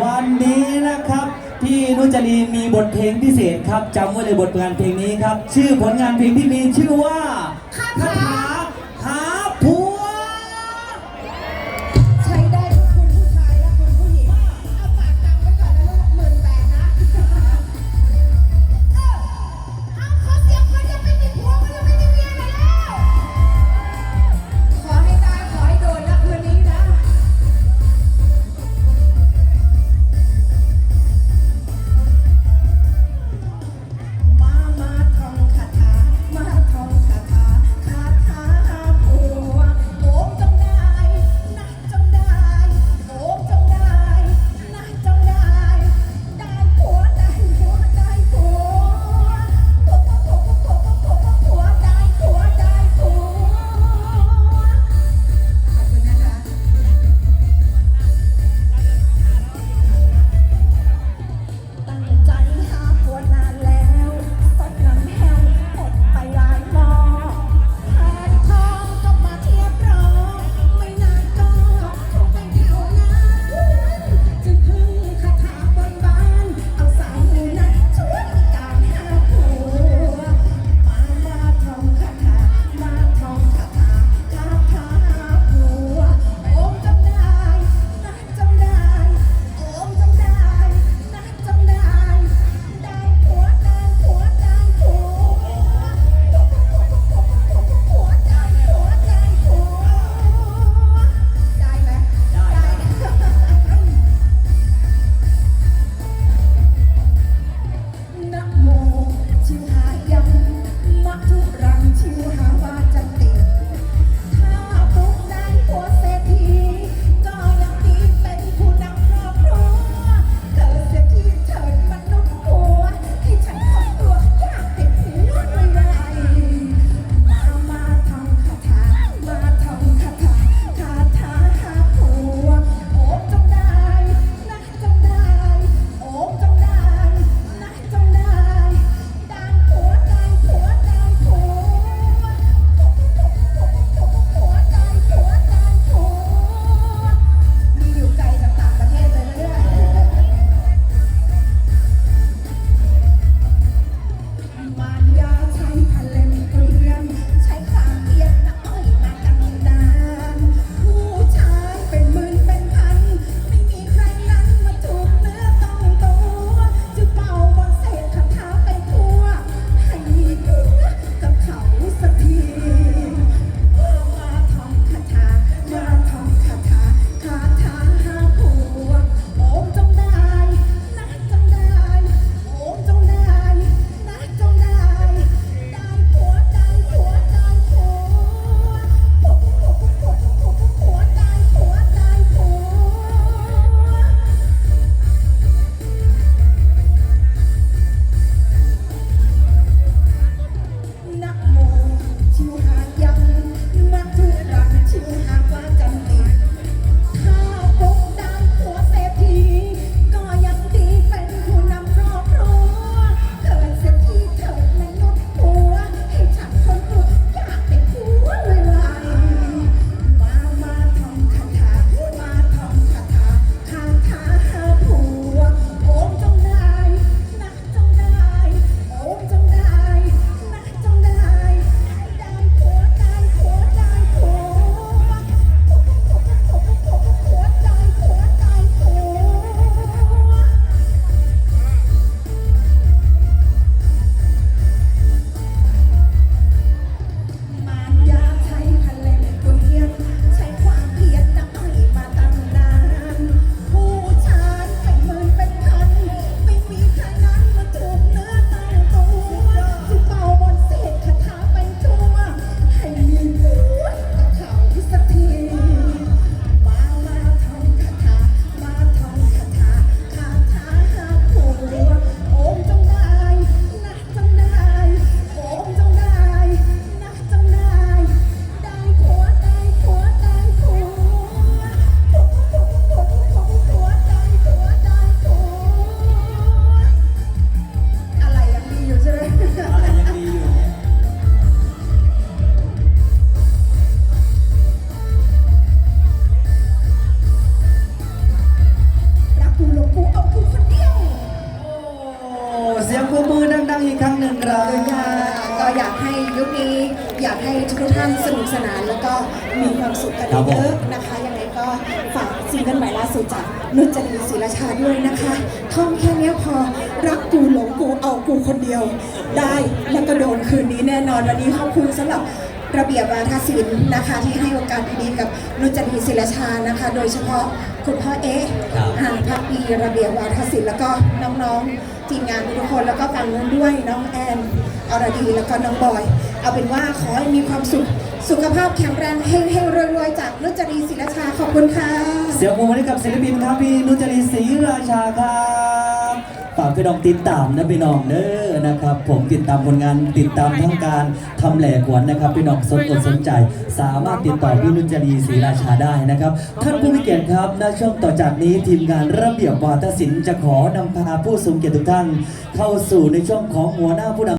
วันนี้นะครับพี่นุจรีมีบทเพลงพิเศษครับจำไว้เลยบทงานเพลงนี้ครับ ชื่อผลงานเพลงที่มีชื่อว่าคาถา กสนานแล้วก็มีความสุขกันครับผม เยอะๆนะคะ ยังไงก็ฝากซิงเกิลใหม่ล่าสุดจากนุชจรีศิลาชาด้วยนะคะท่องแค่เนี้ยพอรักกูหลงกูเอากูคนเดียว ได้แล้วก็โดนคืนนี้แน่นอนวันนี้ขอบคุณสำหรับระเบียบวาทศิลป์นะคะ ที่ให้โอกาสดีๆกับนุชจรีศิลาชานะคะ โดยเฉพาะคุณพ่อเอ๊ะ ครับ อ่าพักปีระเบียบวาทศิลป์แล้วก็น้องๆทีมงานทุกคนแล้วก็ฝั่งนู้นด้วยน้องแอนอรดีแล้วก็น้องบอย เอาเป็นว่าขอให้มีความสุข สุขภาพแข็งแรงเฮงๆรวยๆจากนุจรีศิลาชาขอบคุณค่ะ เสียงปรบมือให้กับศิลปินครับพี่นุจรีศรีราชาครับฝากพี่น้องติดตามนะพี่น้องเด้อนะครับ ผมติดตามผลงานติดตามทั้งการทำแหล่ขวัญนะครับพี่น้องสนอกสนใจ สามารถติดต่อพี่นุจรีศรีราชาได้นะครับท่านผู้มีเกียรติครับณช่วงต่อจากนี้ทีมงานระเบียบวาทศิลป์จะขอนำพาผู้ทรงเกียรติทุกท่านเข้าสู่ในช่วงของหัวหน้าผู้นำ